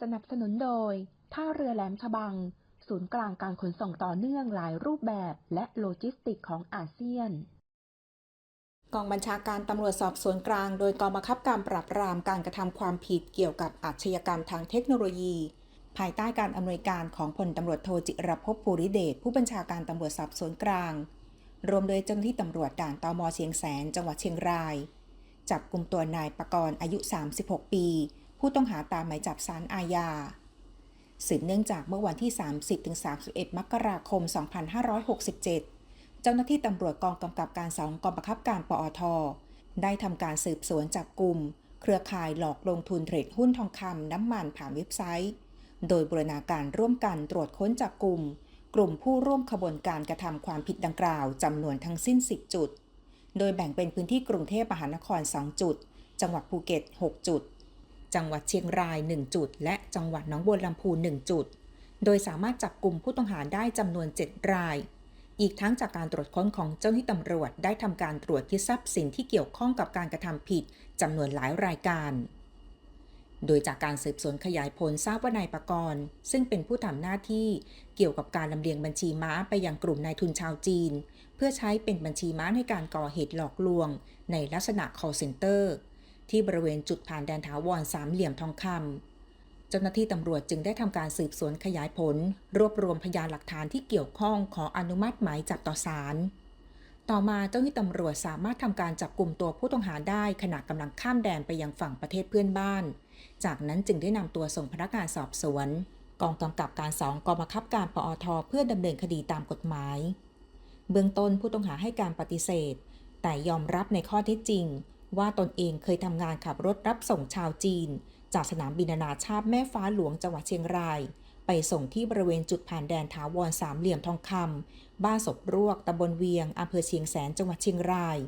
สนับสนุนโดย ท่าเรือแหลมฉบัง ศูนย์กลางการขนส่งต่อเนื่องหลายรูปแบบและโลจิสติกของอาเซียนกองบัญชาการตำรวจสอบสวนกลาง โดยกองบังคับการปราบปรามการกระทำความผิดเกี่ยวกับอาชญากรรมทางเทคโนโลยี ภายใต้การอำนวยการของพลตำรวจโทจิรภพภูริเดชผู้บัญชาการตำรวจสอบสวนกลาง รวมโดยเจ้าหน้าที่ตำรวจด่านตมเชียงแสน จังหวัดเชียงราย จับกลุ่มตัวนายประกรณ์อายุ 36 ปี ผู้ต้องหาตามหมายจับสารอาญาสืบเนื่องจากเมื่อวันที่ 30-31 มกราคม 2567 เจ้าหน้าที่ตำรวจกองกำกับการสองกองบังคับการปอท ได้ทำการสืบสวนจับกลุ่ม เครือข่ายหลอกลงทุนเทรดหุ้นทองคำน้ำมันผ่านเว็บไซต์ โดยบรณาการร่วมกันตรวจค้นจับกลุ่ม กลุ่มผู้ร่วมขบวนการกระทำความผิดดังกล่าวจำนวนทั้งสิ้น 10 จุด โดยแบ่งเป็นพื้นที่กรุงเทพมหานคร 2 จุด จังหวัดภูเก็ต 6 จุด จังหวัดเชียงราย 1 จุด และจังหวัดหนองบัวลำพู1จุด โดยสามารถจับกลุ่มผู้ต้องหาได้จำนวน 7 ราย อีกทั้งจากการตรวจค้นของเจ้าหน้าที่ตำรวจได้ทำการตรวจยึดทรัพย์สินที่เกี่ยวข้องกับการกระทำผิดจำนวนหลายรายการโดยจากการสืบสวนขยายผลทราบว่านายประกรณ์ ซึ่งเป็นผู้ทำหน้าที่เกี่ยวกับการลำเลียงบัญชีม้าไปยังกลุ่มนายทุนชาวจีน เพื่อใช้เป็นบัญชีม้าในการก่อเหตุหลอกลวง ในลักษณะ call center ที่บริเวณจุดผ่านแดนถาวรสามเหลี่ยมทองคำเจ้าหน้าที่ตำรวจจึงได้ทำการสืบสวนขยายผล รวบรวมพยานหลักฐานที่เกี่ยวข้องขออนุมัติหมายจับต่อศาลต่อมาเจ้าหน้าที่ตำรวจสามารถทำการจับกลุ่มตัวผู้ต้องหาได้ขณะกำลังข้ามแดนไปยังฝั่งประเทศเพื่อนบ้าน จากนั้นจึงได้นำตัวส่งพนักงานสอบสวน กองกำกับการสองกองบังคับการปอทเพื่อดำเนินคดีตามกฎหมาย เบื้องต้นผู้ต้องหาให้การปฏิเสธ แต่ยอมรับในข้อเท็จจริง ว่าตนเองเคยทำงานขับรถรับส่งชาวจีน จากสนามบินนานาชาติแม่ฟ้าหลวงจังหวัดเชียงราย ไปส่งที่บริเวณจุดผ่านแดนถาวรสามเหลี่ยมทองคำบ้านศพรวกตำบลเวียงอำเภอเชียงแสนจังหวัดเชียงราย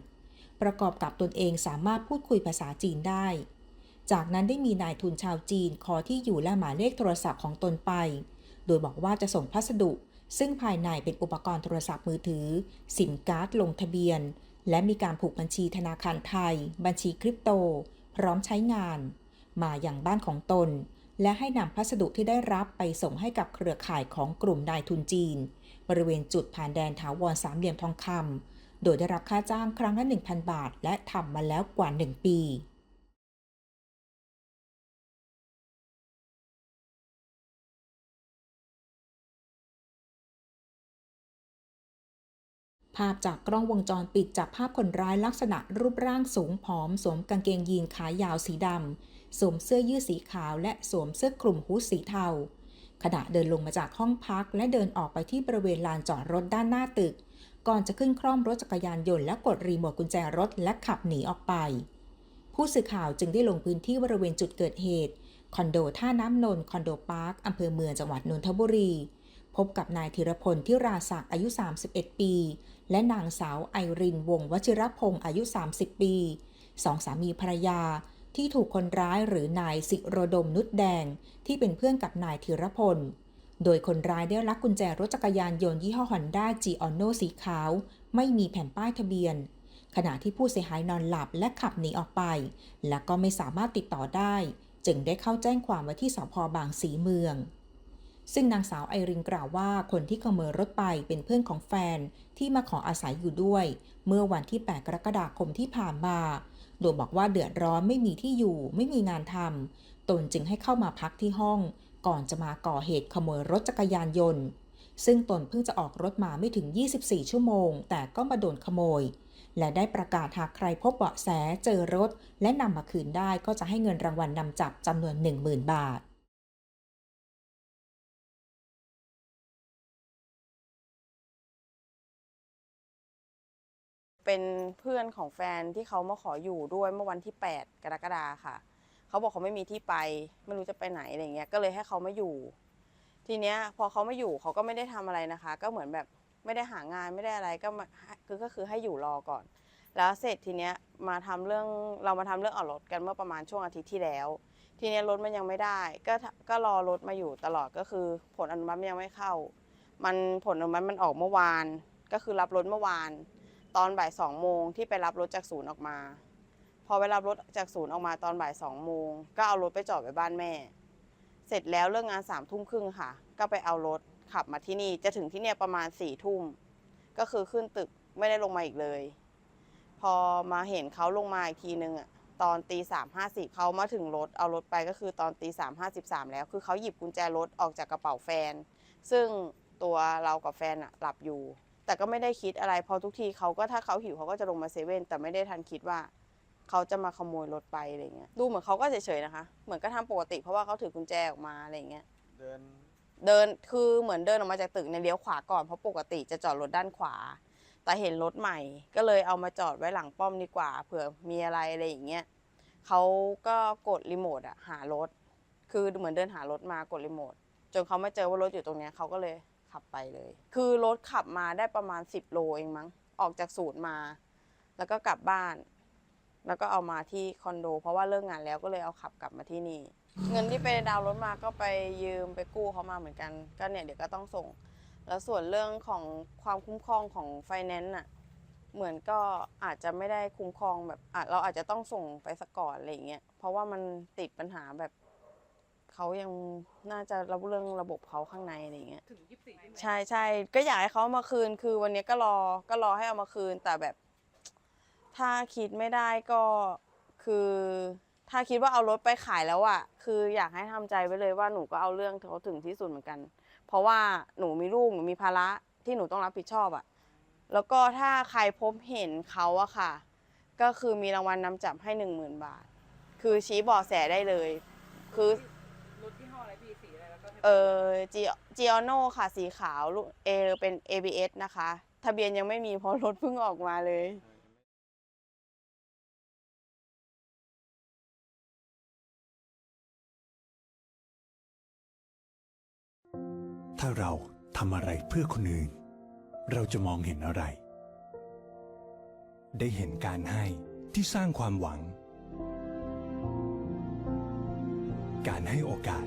ประกอบกับตนเองสามารถพูดคุยภาษาจีนได้ จากนั้นได้มีนายทุนชาวจีนขอที่อยู่และหมายเลขโทรศัพท์ของตนไป โดยบอกว่าจะส่งพัสดุซึ่งภายในเป็นอุปกรณ์โทรศัพท์มือถือ สินการ์ดลงทะเบียน และมีการผูกบัญชีธนาคารไทย บัญชีคริปโต พร้อมใช้งาน มาอย่างบ้านของตน และให้นำพัสดุที่ได้รับไปส่งให้กับเครือข่ายของกลุ่มนายทุนจีน บริเวณจุดผ่านแดนถาวรสามเหลี่ยมทองคำโดยได้รับค่าจ้างครั้งละ1,000 บาท และทำมาแล้วกว่า 1 ปี ภาพจากกล้องวงจรปิดจับภาพคนร้ายลักษณะรูปร่างสูงผอม สวมกางเกงยีนขายาวสีดำสวมเสื้อยืดสีขาว และสวมเสื้อคลุมฮูดสีเทาขณะเดินลงมาจากห้องพักและเดินออกไปที่บริเวณลานจอดรถด้านหน้าตึก ก่อนจะขึ้นคร่อมรถจักรยานยนต์และกดรีโมทกุญแจรถและขับหนีออกไป ผู้สื่อข่าวจึงได้ลงพื้นที่บริเวณจุดเกิดเหตุคอนโดท่าน้ำนนท์คอนโดพาร์คอำเภอเมืองจังหวัดนนทบุรี พบกับนายธีรพลที่ราศักดิ์อายุ 31 ปี และนางสาวไอรินวงวชิรพงศ์อายุ 30 ปีสองสามีภรรยาที่ถูกคนร้ายหรือนายสิโรดมนุชแดง ที่เป็นเพื่อนกับนายธีรพล โดยคนร้ายได้ลักกุญแจรถจักรยานยนต์ยี่ห้อฮอนด้าจีออนโนสีขาว ไม่มีแผ่นป้ายทะเบียน ขณะที่ผู้เสียหายนอนหลับและขับหนีออกไป และก็ไม่สามารถติดต่อได้ จึงได้เข้าแจ้งความไว้ที่สพบางสีเมือง ซึ่งนางสาวไอรินกล่าวว่าคนที่ขโมยรถไปเป็นเพื่อนของแฟนที่มาขออาศัยอยู่ด้วย เมื่อวันที่ 8 กรกฎาคมที่ผ่านมา โดยบอกว่าเดือดร้อนไม่มีที่อยู่ ไม่มีงานทำตนจึงให้เข้ามาพักที่ห้อง ก่อนจะมาก่อเหตุขโมยรถจักรยานยนต์ ซึ่งตนเพิ่งจะออกรถมาไม่ถึง 24 ชั่วโมง แต่ก็มาโดนขโมย และได้ประกาศหากใครพบเบาะแสเจอรถ และนำมาคืนได้ก็จะให้เงินรางวัลนำจับจำนวน 10,000 บาท เป็นเพื่อนของแฟนที่เขามาขออยู่ด้วยเมื่อวันที่ 8 กรกฎาค่ะ เขาบอกเขาไม่มีที่ไปไม่รู้จะไปไหนอะไรเงี้ยก็เลยให้เขามาอยู่ ทีเนี้ยพอเขามาอยู่เขาก็ไม่ได้ทำอะไรนะคะ ก็เหมือนแบบไม่ได้หางานไม่ได้อะไรก็คือก็คือให้อยู่รอก่อน แล้วเสร็จทีเนี้ยมาทำเรื่องเรามาทำเรื่องออกรถกันเมื่อประมาณช่วงอาทิตย์ที่แล้ว ทีเนี้ยรถมันยังไม่ได้ ก็ก็รอรถมาอยู่ตลอดก็คือผลอนุมัติยังไม่เข้า มันผลอนุมัติมันออกเมื่อวาน ก็คือรับรถเมื่อวาน ตอนบ่ายสองโมงที่ไปรับรถจากศูนย์ออกมา พอไปรับรถจากศูนย์ออกมาตอนบ่ายสองโมงก็เอารถไปจอดไว้บ้านแม่ เสร็จแล้วเรื่องงานสามทุ่มครึ่งค่ะ ก็ไปเอารถขับมาที่นี่จะถึงที่เนี่ยประมาณสี่ทุ่มก็คือขึ้นตึกไม่ได้ลงมาอีกเลย พอมาเห็นเขาลงมาอีกทีนึงอะตอนตีสามห้าสิบเขามาถึงรถเอารถไปก็คือตอนตีสามห้าสิบสามแล้ว คือเขาหยิบกุญแจรถออกจากกระเป๋าแฟน ซึ่งตัวเรากับแฟนอะหลับอยู่ แต่ก็ไม่ได้คิดอะไรเพอทุกทีเขาก็ถ้าเขาหิวเขาก็จะลงมาเซเว่นแต่ไม่ได้ทันคิดว่า เขาจะมาขโมยรถไปอะไรเงี้ยดูเหมือนเขาก็เฉยๆนะคะ เหมือนก็ทำปกติเพราะว่าเขาถือกุญแจออกมาอะไรเงี้ยเดินเดินคือเหมือนเดินออกมาจากตึกในยเลี้ยวขวาก่อนเพราะปกติจะจอดรถด้านขวา แต่เห็นรถใหม่ ก็เลยเอามาจอดไว้หลังป้อมดีกว่าเผื่อมีอะไรอะไรอย่างเงี้ยเขาก็กดรีโมทอะหารถ คือเหมือนเดินหารถมากดรีโมทจนเขามาเจอว่ารถอยู่ตรงเนี้ยเขาก็เลย ขับไปเลย คือรถขับมาได้ประมาณ 10 โลเองมั้ง ออกจากศูนย์มา แล้วก็กลับบ้าน แล้วก็เอามาที่คอนโด เพราะว่าเลิกงานแล้วก็เลยเอาขับกลับมาที่นี่ เงินที่ไปดาวน์รถมาก็ไปยืมไปกู้เขามาเหมือนกัน ก็เนี่ยเดี๋ยวก็ต้องส่ง แล้วส่วนเรื่องของความคุ้มครองของไฟแนนซ์น่ะ เหมือนก็อาจจะไม่ได้คุ้มครองแบบอะเราอาจจะต้องส่งไปสก่อนอะไรอย่างเงี้ย เพราะว่ามันติดปัญหาแบบ เขายังน่าจะรับเรื่องระบบเขาข้างในอะไรอย่างเงี้ยถึงยี่สิบสี่ใช่ไหมใช่ใช่ก็อยากให้เขาเอามาคืนคือวันนี้ก็รอก็รอให้เอามาคืน แต่แบบ ถ้าคิดไม่ได้ก็คือ ถ้าคิดว่าเอารถไปขายแล้วอะคืออยากให้ทำใจไว้เลยว่าหนูก็เอาเรื่องเขาถึงที่สุดเหมือนกัน เพราะว่าหนูมีลูกหนูมีภาระที่หนูต้องรับผิดชอบอะแล้วก็ถ้าใครพบเห็นเขาอะค่ะ ก็คือมีรางวัลนำจับให้หนึ่งหมื่นบาท คือชี้เบาะแสได้เลย คือ เออจีจีอโนค่ะสีขาวลูกเอเป็น ABS นะคะ ทะเบียนยังไม่มีเพราะรถเพิ่งออกมาเลยถ้าเราทำอะไรเพื่อคนอื่น เราจะมองเห็นอะไร ได้เห็นการให้ที่สร้างความหวัง การให้โอกาส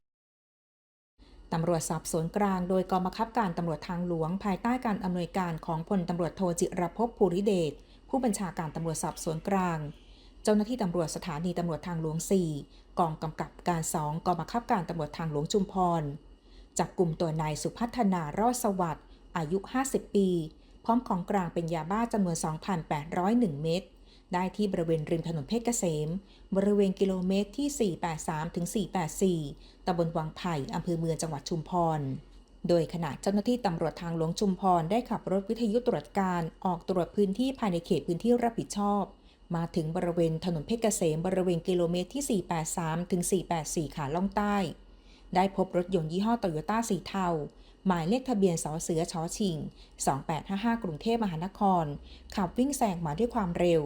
ตำรวจสอบสวนกลางโดยกองบังคับการตำรวจทางหลวง ภายใต้การอำนวยการของพลตำรวจโทจิรภพภูริเดชผู้บัญชาการตำรวจสอบสวนกลาง เจ้าหน้าที่ตำรวจสถานีตำรวจทางหลวง 4 กองกำกับการ2กองบังคับการตำรวจทางหลวงชุมพรจับกลุ่มตัวนายสุพัฒนารอดสวัสดิ์อายุ 50 ปี พร้อมของกลางเป็นยาบ้าจำนวน 2,801 เม็ด ได้ที่บริเวณริมถนนเพชรเกษม บริเวณกิโลเมตรที่ 483 ถึง 484 ตำบลวังไผ่อำเภอเมืองจังหวัดชุมพร โดยขณะเจ้าหน้าที่ตำรวจทางหลวงชุมพรได้ขับรถวิทยุตรวจการออกตรวจพื้นที่ภายในเขตพื้นที่รับผิดชอบ มาถึงบริเวณถนนเพชรเกษม บริเวณกิโลเมตรที่ 483 ถึง 484 ขาล่องใต้ ได้พบรถยนต์ยี่ห้อโตโยต้าสีเทาหมายเลขทะเบียนสเสือชอชิง 2855 กรุงเทพมหานคร ขับวิ่งแซงมาด้วยความเร็ว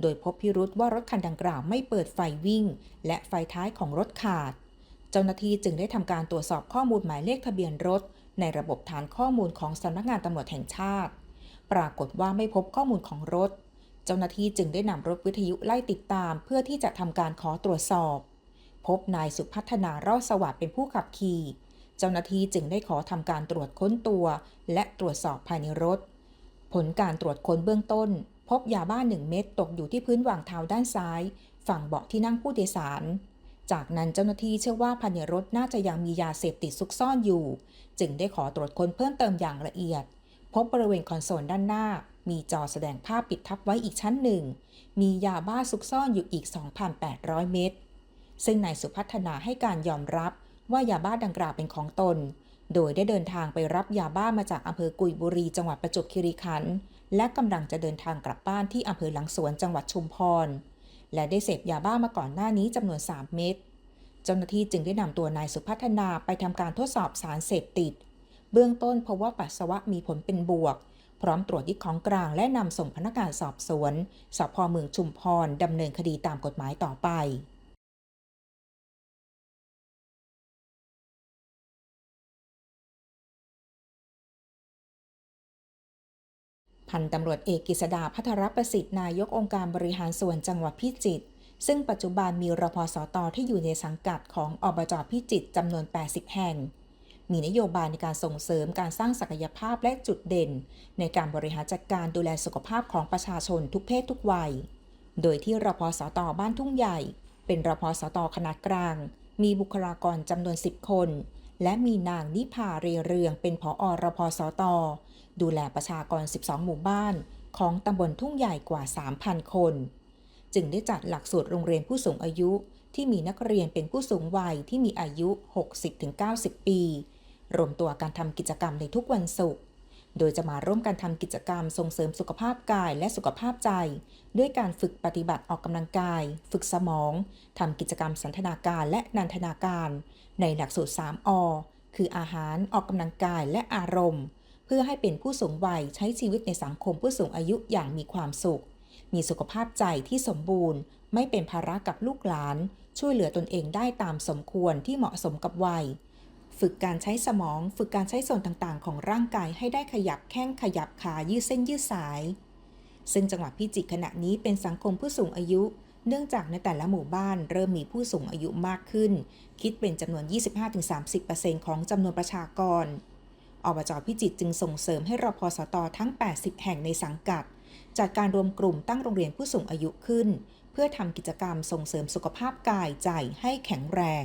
โดยพบพิรุษว่ารถคันดังกล่าวไม่เปิดไฟวิ่ง และไฟท้ายของรถขาด เจ้าหน้าที่จึงได้ทำการตรวจสอบข้อมูลหมายเลขทะเบียนรถ ในระบบฐานข้อมูลของสำนักงานตำรวจแห่งชาติ ปรากฏว่าไม่พบข้อมูลของรถ เจ้าหน้าที่จึงได้นำรถวิทยุไล่ติดตาม เพื่อที่จะทำการขอตรวจสอบ พบนายสุพัฒนารอดสวัสดิ์เป็นผู้ขับขี่ เจ้าหน้าที่จึงได้ขอทำการตรวจค้นตัว และตรวจสอบภายในรถ ผลการตรวจค้นเบื้องต้น พบยาบ้าหนึ่งเม็ดตกอยู่ที่พื้นวางเท้าด้านซ้าย ฝั่งเบาะที่นั่งผู้โดยสาร จากนั้นเจ้าหน้าที่เชื่อว่าภายในรถน่าจะยังมียาเสพติดซุกซ่อนอยู่ จึงได้ขอตรวจค้นเพิ่มเติมอย่างละเอียด พบบริเวณคอนโซลด้านหน้า มีจอแสดงภาพปิดทับไว้อีกชั้นหนึ่ง มียาบ้าซุกซ่อนอยู่อีก 2,800 เม็ดซึ่งนายสุพัฒนาให้การยอมรับว่ายาบ้าดังกล่าวเป็นของตน โดยได้เดินทางไปรับยาบ้ามาจากอำเภอกุยบุรี จังหวัดประจวบคีรีขันธ์และกำลังจะเดินทางกลับบ้านที่อำเภอหลังสวนจังหวัดชุมพร และได้เสพยาบ้ามาก่อนหน้านี้จำนวน 3 เม็ดเจ้าหน้าที่จึงได้นำตัวนายสุพัฒนาไปทำการทดสอบสารเสพติด เบื้องต้นพบว่าปัสสาวะมีผลเป็นบวก พร้อมตรวจยึดของกลางและนำส่งพนักงานสอบสวนสพเมืองชุมพรดำเนินคดีตามกฎหมายต่อไป พันตำรวจเอกกิษดาพัทรประสิทธิ์นายกองค์การบริหารส่วนจังหวัดพิจิตรซึ่งปัจจุบันมีรพสตที่อยู่ในสังกัดของอบจพิจิตรจำนวน 80 แห่ง มีนโยบายในการส่งเสริมการสร้างศักยภาพและจุดเด่น ในการบริหารจัดการดูแลสุขภาพของประชาชนทุกเพศทุกวัย โดยที่รพสตบ้านทุ่งใหญ่ เป็นรพสตขนาดกลาง มีบุคลากรจำนวน 10 คน และมีนางนิพาเรเรืองเป็นผอรพสต ดูแลประชากร 12 หมู่บ้าน ของตำบลทุ่งใหญ่กว่า 3,000 คน จึงได้จัดหลักสูตรโรงเรียนผู้สูงอายุที่มีนักเรียนเป็นผู้สูงวัยที่มีอายุ 60-90 ปี รวมตัวการทำกิจกรรมในทุกวันศุกร์ โดยจะมาร่วมกันทำกิจกรรมส่งเสริมสุขภาพกายและสุขภาพใจ ด้วยการฝึกปฏิบัติออกกำลังกาย ฝึกสมองทำกิจกรรมสันทนาการและนันทนาการ ในหลักสูตร 3 อ คืออาหารออกกำลังกายและอารมณ์ เพื่อให้เป็นผู้สูงวัยใช้ชีวิตในสังคมผู้สูงอายุอย่างมีความสุข มีสุขภาพใจที่สมบูรณ์ ไม่เป็นภาระกับลูกหลาน ช่วยเหลือตนเองได้ตามสมควรที่เหมาะสมกับวัย ฝึกการใช้สมอง ฝึกการใช้ส่วนต่างๆ ของร่างกายให้ได้ขยับแข้งขยับขายืดเส้นยืดสาย ซึ่งจังหวัดพิจิตรขณะนี้เป็นสังคมผู้สูงอายุ เนื่องจากในแต่ละหมู่บ้านเริ่มมีผู้สูงอายุมากขึ้น คิดเป็นจำนวน 25-30%ของจำนวนประชากรอบจพิจิตรจึงส่งเสริมให้รพสตทั้ง 80 แห่งในสังกัด จัดการรวมกลุ่มตั้งโรงเรียนผู้สูงอายุขึ้น เพื่อทำกิจกรรมส่งเสริมสุขภาพกายใจให้แข็งแรง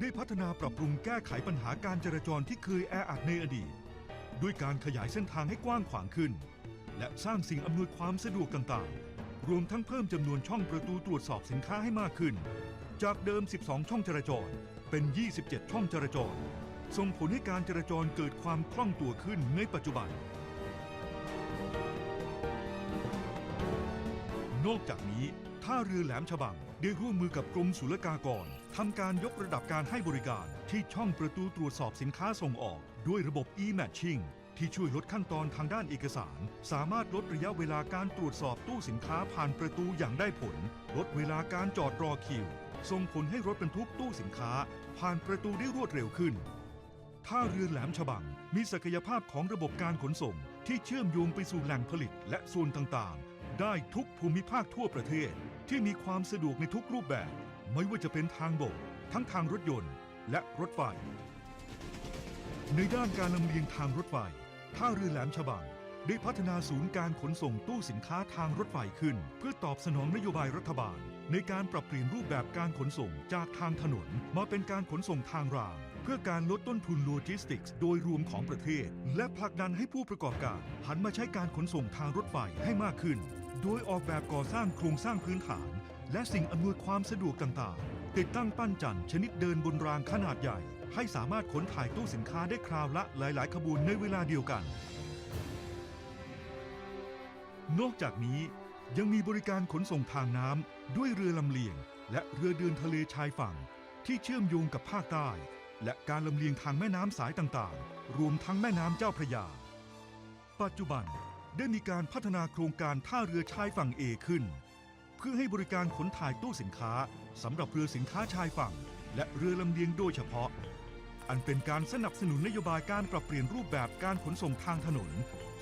ได้พัฒนาปรับปรุงแก้ไขปัญหาการจราจรที่เคยแออัดในอดีต ด้วยการขยายเส้นทางให้กว้างขวางขึ้น และสร้างสิ่งอำนวยความสะดวกต่างๆ รวมทั้งเพิ่มจำนวนช่องประตูตรวจสอบสินค้าให้มากขึ้น จากเดิม 12 ช่องจราจรเป็น 27 ช่องจราจร ส่งผลให้การจราจรเกิดความคล่องตัวขึ้นในปัจจุบัน นอกจากนี้ท่าเรือแหลมฉบัง ได้ร่วมมือกับกรมศุลกากรทำการยกระดับการให้บริการที่ช่องประตูตรวจสอบสินค้าส่งออก ด้วยระบบ e-matching ที่ช่วยลดขั้นตอนทางด้านเอกสาร สามารถลดระยะเวลาการตรวจสอบตู้สินค้าผ่านประตูอย่างได้ผล ลดเวลาการจอดรอคิว ส่งผลให้รถบรรทุกตู้สินค้า ผ่านประตูได้รวดเร็วขึ้นท่าเรือแหลมฉบังมีศักยภาพของระบบการขนส่ง ที่เชื่อมโยงไปสู่แหล่งผลิตและส่วนต่างๆ ได้ทุกภูมิภาคทั่วประเทศ ที่มีความสะดวกในทุกรูปแบบ ไม่ว่าจะเป็นทางบก ทั้งทางรถยนต์ และรถไฟ ในด้านการลำเลียงทางรถไฟ ท่าเรือแหลมฉบังได้พัฒนาศูนย์การขนส่งตู้สินค้าทางรถไฟขึ้น เพื่อตอบสนองนโยบายรัฐบาล ในการปรับเปลี่ยนรูปแบบการขนส่งจากทางถนน มาเป็นการขนส่งทางราง เพื่อการลดต้นทุนโลจิสติกส์โดยรวมของประเทศ และผลักดันให้ผู้ประกอบการหันมาใช้การขนส่งทางรถไฟให้มากขึ้น โดยออกแบบก่อสร้างโครงสร้างพื้นฐาน และสิ่งอำนวยความสะดวกต่างๆ ติดตั้งปั้นจันทร์ชนิดเดินบนรางขนาดใหญ่ ให้สามารถขนถ่ายตู้สินค้าได้คราวละหลายๆ ขบวนในเวลาเดียวกัน นอกจากนี้ยังมีบริการขนส่งทางน้ำด้วยเรือลำเลียง และเรือเดินทะเลชายฝั่ง ที่เชื่อมโยงกับภาคใต้ และการลำเลียงทางแม่น้ำสายต่างๆ รวมทั้งแม่น้ำเจ้าพระยา ปัจจุบัน ได้มีการพัฒนาโครงการท่าเรือชายฝั่งเอขึ้น เพื่อให้บริการขนถ่ายตู้สินค้าสำหรับเรือสินค้าชายฝั่ง และเรือลำเลียงโดยเฉพาะ อันเป็นการสนับสนุนนโยบายการปรับเปลี่ยนรูปแบบการขนส่งทางถนน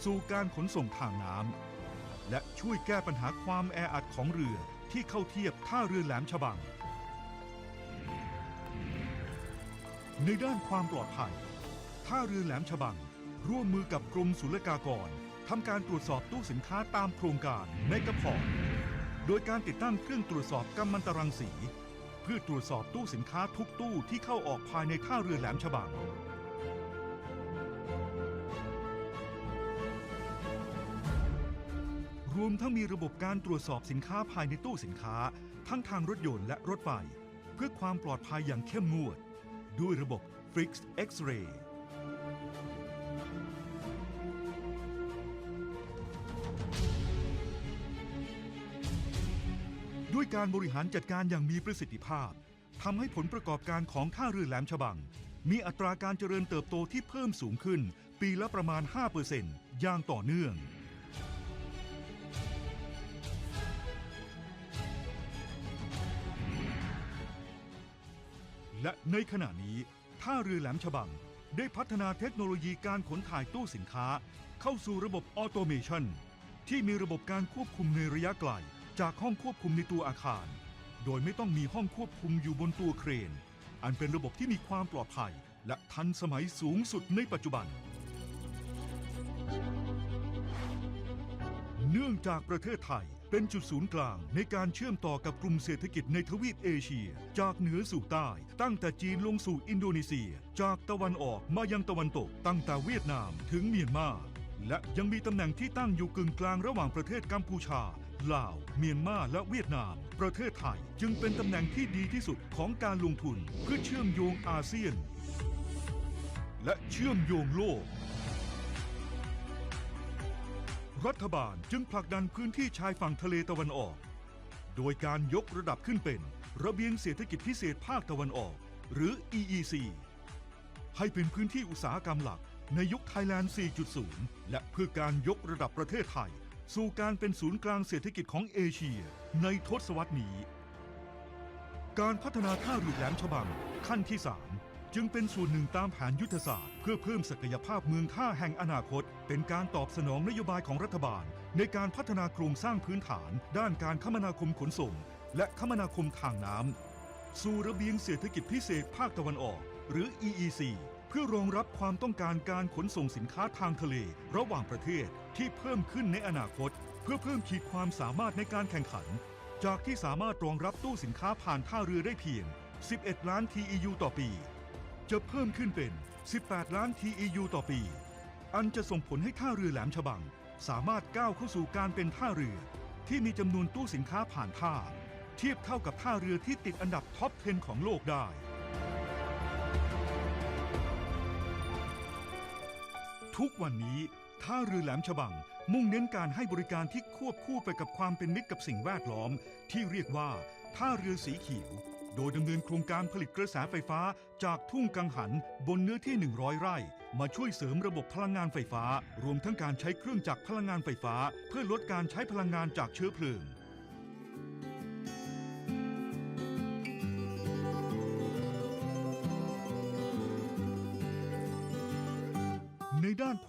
สู่การขนส่งทางน้ำและช่วยแก้ปัญหาความแออัดของเรือที่เข้าเทียบท่าเรือแหลมฉบัง ในด้านความปลอดภัยท่าเรือแหลมฉบัง ร่วมมือกับกรมศุลกากร ทำการตรวจสอบตู้สินค้าตามโครงการในกระพอร์ตโดยการติดตั้งเครื่องตรวจสอบกัมมันตรังสี เพื่อตรวจสอบตู้สินค้าทุกตู้ที่เข้าออกภายในท่าเรือแหลมฉบังรวมทั้งมีระบบการตรวจสอบสินค้าภายในตู้สินค้า ทั้งทางรถยนต์และรถไฟ เพื่อความปลอดภัยอย่างเข้มงวด ด้วยระบบ Fix X-ray ด้วยการบริหารจัดการอย่างมีประสิทธิภาพทำให้ผลประกอบการของท่าเรือแหลมฉบัง มีอัตราการเจริญเติบโตที่เพิ่มสูงขึ้น ปีละประมาณ 5%อย่างต่อเนื่อง และในขณะนี้ ท่าเรือแหลมฉบังได้พัฒนาเทคโนโลยีการขนถ่ายตู้สินค้า เข้าสู่ระบบออโตเมชันที่มีระบบการควบคุมในระยะไกล จากห้องควบคุมในตัวอาคาร โดยไม่ต้องมีห้องควบคุมอยู่บนตัวเครน อันเป็นระบบที่มีความปลอดภัย และทันสมัยสูงสุดในปัจจุบัน เนื่องจากประเทศไทยเป็นจุดศูนย์กลางในการเชื่อมต่อกับกลุ่มเศรษฐกิจในทวีปเอเชีย จากเหนือสู่ใต้ ตั้งแต่จีนลงสู่อินโดนีเซีย จากตะวันออกมายังตะวันตก ตั้งแต่เวียดนามถึงเมียนมาและยังมีตำแหน่งที่ตั้งอยู่กึ่งกลางระหว่างประเทศกัมพูชา ลาว เมียนมาและเวียดนาม ประเทศไทยจึงเป็นตำแหน่งที่ดีที่สุดของการลงทุนเพื่อเชื่อมโยงอาเซียน และเชื่อมโยงโลก รัฐบาลจึงผลักดันพื้นที่ชายฝั่งทะเลตะวันออก โดยการยกระดับขึ้นเป็น ระเบียงเศรษฐกิจพิเศษภาคตะวันออก หรือ EEC ให้เป็นพื้นที่อุตสาหกรรมหลักในยุคไทยแลนด์ 4.0 และเพื่อการยกระดับประเทศไทย สู่การเป็นศูนย์กลางเศรษฐกิจของเอเชีย ในทศวรรษนี้ การพัฒนาท่าเรือแหลมฉบังขั้นที่ 3 จึงเป็นส่วนหนึ่งตามแผนยุทธศาสตร์ เพื่อเพิ่มศักยภาพเมืองท่าแห่งอนาคต เป็นการตอบสนองนโยบายของรัฐบาล ในการพัฒนาโครงสร้างพื้นฐาน ด้านการคมนาคมขนส่ง และคมนาคมทางน้ำสู่ระเบียงเศรษฐกิจพิเศษภาคตะวันออก หรือ EEC พื่อรองรับความต้องการการขนส่งสินค้าทางทะเล ระหว่างประเทศที่เพิ่มขึ้นในอนาคต เพื่อเพิ่มขีดความสามารถในการแข่งขัน จากที่สามารถรองรับตู้สินค้าผ่านท่าเรือได้เพียง 11 ล้าน TEU ต่อปี จะเพิ่มขึ้นเป็น 18 ล้าน TEU ต่อปี อันจะส่งผลให้ท่าเรือแหลมฉบัง สามารถก้าวเข้าสู่การเป็นท่าเรือ ที่มีจำนวนตู้สินค้าผ่านท่า เทียบเท่ากับท่าเรือที่ติดอันดับท็อป 10 ของโลกได้ ทุกวันนี้ท่าเรือแหลมฉบัง มุ่งเน้นการให้บริการที่ควบคู่ไปกับความเป็นมิตรกับสิ่งแวดล้อม ที่เรียกว่าท่าเรือสีเขียว โดยดำเนินโครงการผลิตกระแสไฟฟ้าจากทุ่งกังหันบนเนื้อที่ 100 ไร่ มาช่วยเสริมระบบพลังงานไฟฟ้า รวมทั้งการใช้เครื่องจักรพลังงานไฟฟ้า เพื่อลดการใช้พลังงานจากเชื้อเพลิง